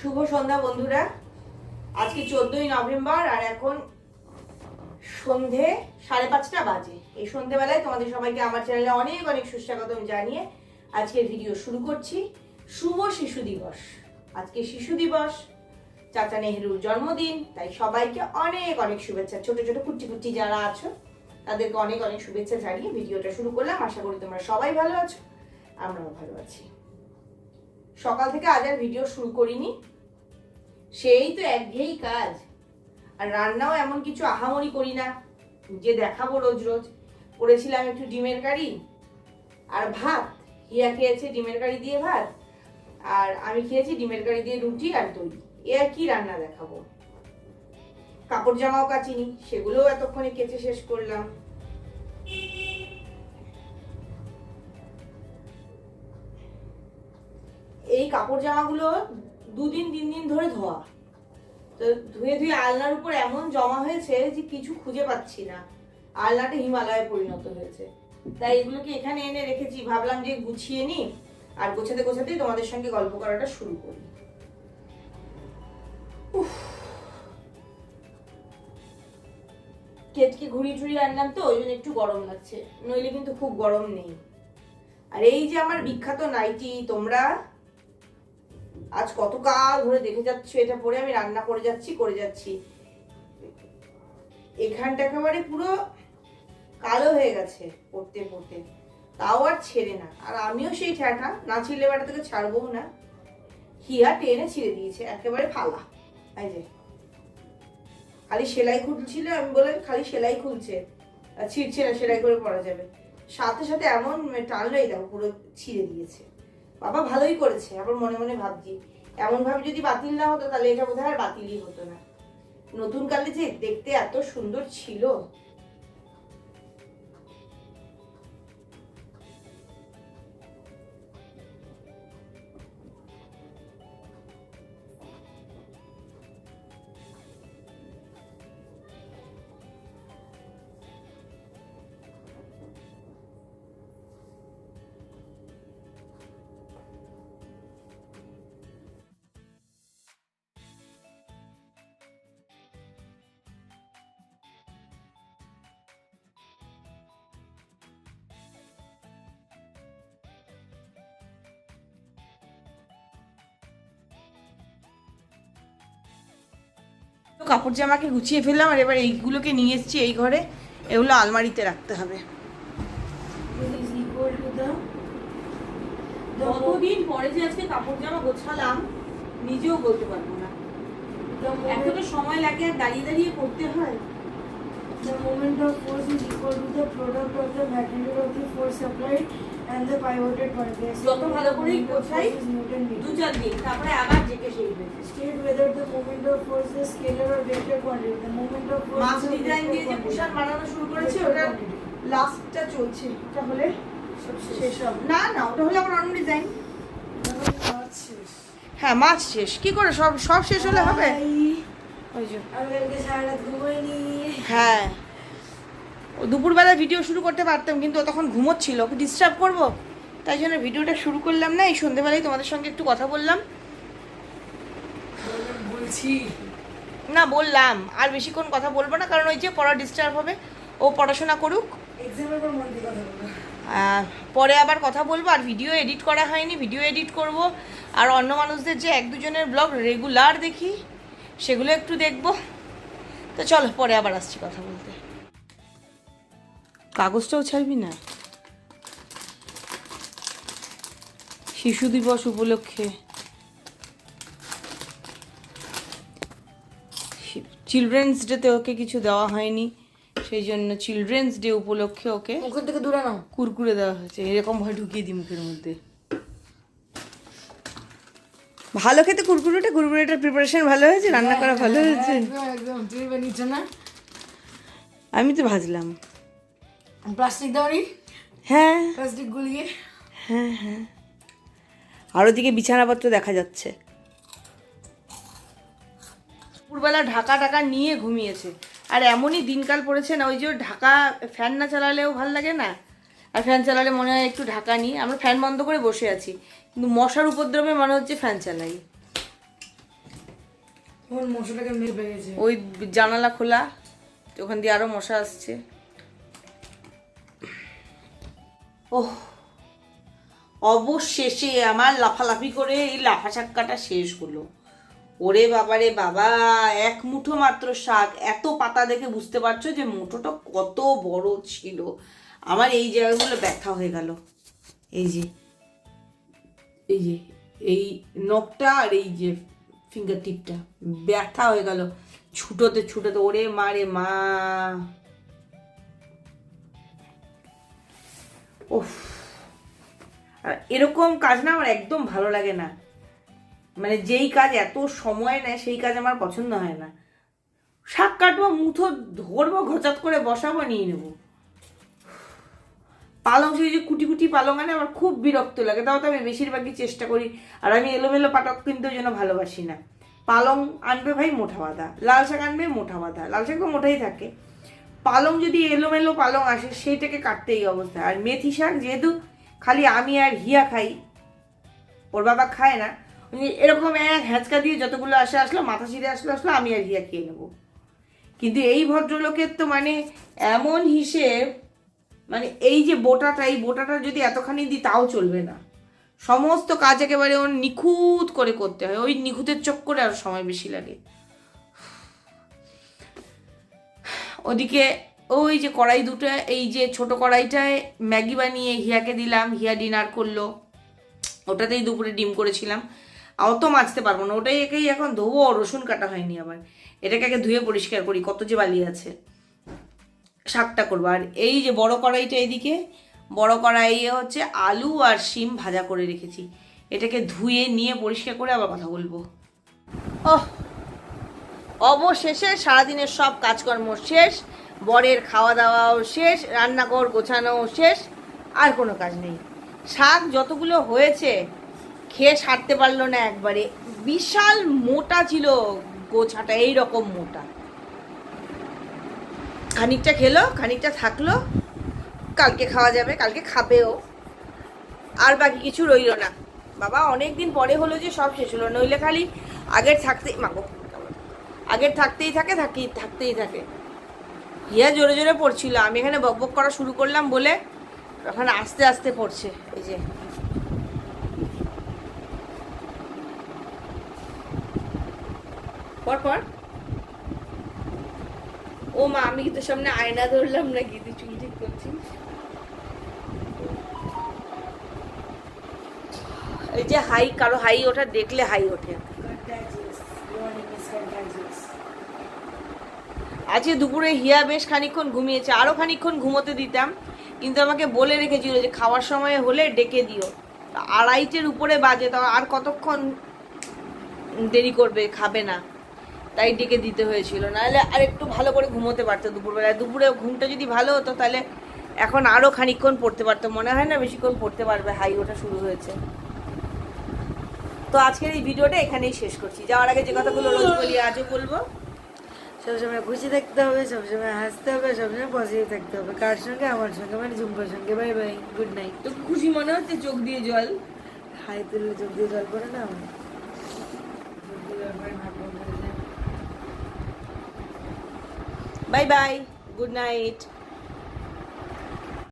শুভ সন্ধ্যা বন্ধুরা। আজকে চোদ্দই নভেম্বর আর এখন সন্ধে সাড়ে পাঁচটা বাজে। এই সন্ধেবেলায় তোমাদের সবাইকে আমার চ্যানেলে অনেক অনেক সুস্বাগতম জানিয়ে আজকের ভিডিও শুরু করছি। শুভ শিশু দিবস। আজকে শিশু দিবস। চাচা নেহরুর জন্মদিন। তাই সবাইকে অনেক অনেক শুভেচ্ছা। ছোট ছোট কুচি কুচি যারা আছো, তাদেরকে অনেক অনেক শুভেচ্ছা জানিয়ে ভিডিওটা শুরু করলাম। আশা করি তোমরা সবাই ভালো আছো, আমরাও ভালো আছি। সকাল থেকে আজ আর ভিডিও শুরু করিনি। সেই তো একঘেয়েই কাজ। আর রান্নাও এমন কিছু আহামরি করি না, যে দেখাবো রোজ রোজ। করেছিলাম একটু ডিমের কারি আর ভাত। হিয়া খেয়েছে ডিমের কারি দিয়ে ভাত আর আমি খেয়েছি ডিমের কারি দিয়ে রুটি আর দই। এ আর কি রান্না দেখাবো? কাপড় জামাও কাচিনি, সেগুলোও এতক্ষণে কেচে শেষ করলাম। কাপড় জামাগুলো দুদিন, তিন দিন ধরে ধোয়া। তো ধুয়ে ধুয়ে আলনার উপর এমন জমা হয়েছে যে কিছু খুঁজে পাচ্ছি না। আলনাটা হিমালয়ে পরিণত হয়েছে। তাই এগুলোকে এখানে এনে রেখেছি। ভাবলাম যে গুছিয়ে নিই আর গোছাতে, গোছাতেই তোমাদের সঙ্গে গল্প করাটা শুরু করি। কেটকে ঘুরিয়ে টুরিয়ে আনলাম তো, ওই জন্য একটু গরম লাগছে। নইলে কিন্তু খুব গরম নেই। আর এই যে আমার বিখ্যাত নাইটি, তোমরা আজ কত কাল ধরে দেখে যাচ্ছ, এটা পরে আমি রান্না করে যাচ্ছি করে যাচ্ছি। এখানটা একেবারে পুরো কালো হয়ে গেছে পড়তে পড়তে। তাও আর ছেড়ে না। আর আমিও সেই ঠ্যাটা না ছিঁড়লে বেটা থেকে ছাড়বো না। হিয়া টেনে ছিঁড়ে দিয়েছে, একেবারে ফালা। এই যে। খালি সেলাই খুলছিল আমি বলে খালি সেলাই খুলছে। ছিঁড়ছে না, সেলাই করে পরা যাবে। সাথে সাথে এমন টানলো এই দেখো, পুরো ছিঁড়ে দিয়েছে। বাবা ভালোই করেছে, আবার মনে মনে ভাবছি। এমন ভাবে যদি বাতিল না হতো, তাহলে এটা বোধহয় আর বাতিলই হতো না। নতুন কালে যে দেখতে এত সুন্দর ছিল। কাপড় জামাকে গুছিয়ে ফেললাম আর এবার এইগুলোকে নিয়ে এসেছি এই ঘরে। এগুলো আলমারিতে রাখতে হবে। কতদিন পরে যে আজকে কাপড় জামা গোছালাম নিজেও বলতে পারব না। এতটা সময় লাগে আর দাঁড়িয়ে দাঁড়িয়ে করতে হয়। The moment of force is equal to the product of the magnitude of the force applied যত ভালো করেই দু চার দিন তারপরে আবার জিকে শিখবে হ্যাঁ মাছ শেষ। কি করে সব সব শেষ হলে হবে? হ্যাঁ। দুপুরবেলা ভিডিও শুরু করতে পারতাম কিন্তু ও তখন ঘুমোচ্ছিল। ওকে ডিস্টার্ব করব? তাই জন্য ভিডিওটা শুরু করলাম না এই সন্ধেবেলায় তোমাদের সঙ্গে একটু কথা বললাম। বলছি। না বললাম। আর বেশিক্ষণ কথা বলব না কারণ ওই যে পড়া ডিস্টার্ব হবে ও পড়াশোনা করুক। পরে আবার কথা বলব। আর ভিডিও এডিট করা হয়নি ভিডিও এডিট করব। আর অন্য মানুষদের যে এক দুজনের ব্লগ রেগুলার দেখি সেগুলো একটু দেখব। তো চলো পরে আবার আসছি কথা বলতে। কাগজটাও ছাড়বি না শিশু দিবস উপলক্ষে চিলড্রেন্স ডেতে ওকে কিছু দেওয়া হয়নি সেই জন্য চিলড্রেন্স ডে উপলক্ষে ওকে মুখের থেকে দূরে নাও কুরকুরে দেওয়া হয়েছে এরকম ভাবে ঢুকিয়ে দিই মুখের মধ্যে ভালো খেতে কুরকুরেটা কুরকুরেটার প্রিপারেশন ভালো হয়েছে রান্না করা ভালো হয়েছে একদম একদম তুমি বানিয়েছো না আমি তো ভাজলাম প্লাস্টিক দাওনি? হ্যাঁ। প্লাস্টিক গুলিয়ে। হ্যাঁ হ্যাঁ। আর ওদিকে বিছানাপত্র দেখা যাচ্ছে। দুপুরবেলা ঢাকা টাকা নিয়ে ঘুমিয়েছে। আর এমনই দিনকাল পড়েছে না ওই যে ঢাকা ফ্যান না চালালেও ভালো লাগে না? আর ফ্যান চালালে মনে হয় একটু ঢাকা নিই। আমরা ফ্যান বন্ধ করে বসে আছি কিন্তু মশার উপদ্রবে মনে হচ্ছে ফ্যান চালাই। ওই জানালা খোলা ওখান দিয়ে আরও মশা আসছে। ওহ, অবশেষে আমার লাফালাফি করে এই লাফা চাক্কাটা শেষ হলো। ওরে বাবারে বাবা, এক মুঠো মাত্র শাক, এত পাতা দেখে বুঝতে পারছ যে মুঠোটা কত বড় ছিল। আমার এই জায়গাগুলো ব্যথা হয়ে গেল। এই যে এই যে, এই নখটা আর এই যে ফিঙ্গার টিপটা ব্যথা হয়ে গেল। ছুটোতে ছুটোতে, ওরে মারে মা। ওফ আর এরকম কাজ না আমার একদম ভালো লাগে না। মানে যেই কাজ এত সময় নেয়, সেই কাজ আমার পছন্দ হয় না। শাক কাটবো মুঠো ধরবো, ঘচাত করে বসাবো, নিয়ে নেব। পালং সেই যে কুটি কুটি পালং আনে, আমার খুব বিরক্ত লাগে। তাও তো আমি বেশিরভাগই চেষ্টা করি। আর আমি এলোমেলো পাটক কিনতে ওই জন্য ভালোবাসি না। পালং আনবে ভাই মোটা বাঁধা, লাল শাক আনবে মোটা বাঁধা। লাল শাক তো মোটাই থাকে। পালং যদি এলোমেলো পালং আসে, সেইটাকে কাটতে এই অবস্থা। আর মেথি শাক যেহেতু খালি আমি আর হিয়া খাই, ওর বাবা খায় না এরকম এক হ্যাঁচকা দিয়ে যতগুলো আসে আসলো, মাথা ছিঁড়ে আসলো আসলো, আমি আর হিয়া খেয়ে নেব। কিন্তু এই ভদ্রলোকের তো মানে এমন হিসেব মানে এই যে বোটাটা, এই বোটাটা যদি এতখানি দিই, তাও চলবে না। সমস্ত কাজ একেবারে ওর নিখুঁত করে করতে হয়, ওই নিখুঁতের চক্করে আর সময় বেশি লাগে। ওদিকে ওই যে কড়াই দুটো, এই যে ছোট কড়াইটায় ম্যাগি বানিয়ে হিয়াকে দিলাম, হিয়া ডিনার করল। ওটাতেই দুপুরে ডিম করেছিলাম। অত মাজতে পারব না, ওটাই একেই এখন ধোবো রসুন কাটা হয়নি আবার। এটাকে আগে ধুয়ে পরিষ্কার করি, কত যে বালি আছে। শাকটা করব। আর এই যে বড় কড়াইটা এদিকে, বড় কড়াইয়ে হচ্ছে আলু আর শিম ভাজা করে রেখেছি। এটাকে ধুয়ে নিয়ে পরিষ্কার করে আবার কথা বলব। ওহ অবশেষে সারাদিনের সব কাজকর্ম শেষ, বরের খাওয়া দাওয়াও শেষ, রান্নাঘর গোছানোও শেষ, আর কোনো কাজ নেই। শাক যতগুলো হয়েছে, খেয়ে সারতে পারল না একবারে। বিশাল মোটা ছিল গোছাটা এই রকম মোটা। খানিকটা খেলো, খানিকটা থাকল, কালকে খাওয়া যাবে, কালকে খাবেও। আর বাকি কিছু রইল না। বাবা অনেক দিন পরে হলো যে সব শেষ হলো, নইলে খালি আগের থাকতেই মাগো। আগের থাকতেই থাকে, থাকি, থাকতেই থাকে। হিয়া জোরে জোরে পড়ছিল, আমি এখানে বকবক করা শুরু করলাম বলে ওখানে আস্তে আস্তে পড়ছে, এই যে। পর পর। ও মা, আমি তোর সামনে আয়না ধরলাম নাকি? তুই চুল ঠিক করছিস? এই যে হাই, কারও হাই ওঠা, দেখলে হাই ওঠে। আজকে দুপুরে হিয়া বেশ খানিকক্ষণ ঘুমিয়েছে, আরও খানিকক্ষণ ঘুমোতে দিতাম, কিন্তু আমাকে বলে রেখেছিল যে খাওয়ার সময় হলে ডেকে দিও। আড়াইটের উপরে বাজে, তো আর কতক্ষণ দেরি করবে, খাবে না। তাই ডেকে দিতে হয়েছিল। নাহলে আর একটু ভালো করে ঘুমোতে পারতো দুপুরবেলায়। দুপুরে ঘুমটা যদি ভালো হতো, তাহলে এখন আরও খানিকক্ষণ পড়তে পারতো। মনে হয় না বেশিক্ষণ পড়তে পারবে, হাই ওঠা শুরু হয়েছে। তো আজকের এই ভিডিওটা এখানেই শেষ করছি। যাওয়ার আগে যে কথাগুলো রোজ বলি, আজও বলব সবসময় খুশি থাকতে হবে সবসময় হাসতে হবে সবসময় পজিটিভ থাকতে হবে। কার সঙ্গে? আমার সঙ্গে মানে ঝুম্পার সঙ্গে। বাই বাই গুড নাইট তো খুশি মনে হচ্ছে? চোখ দিয়ে জল? হাই তুললে চোখ দিয়ে জল পড়ে না আমার। Bye bye good night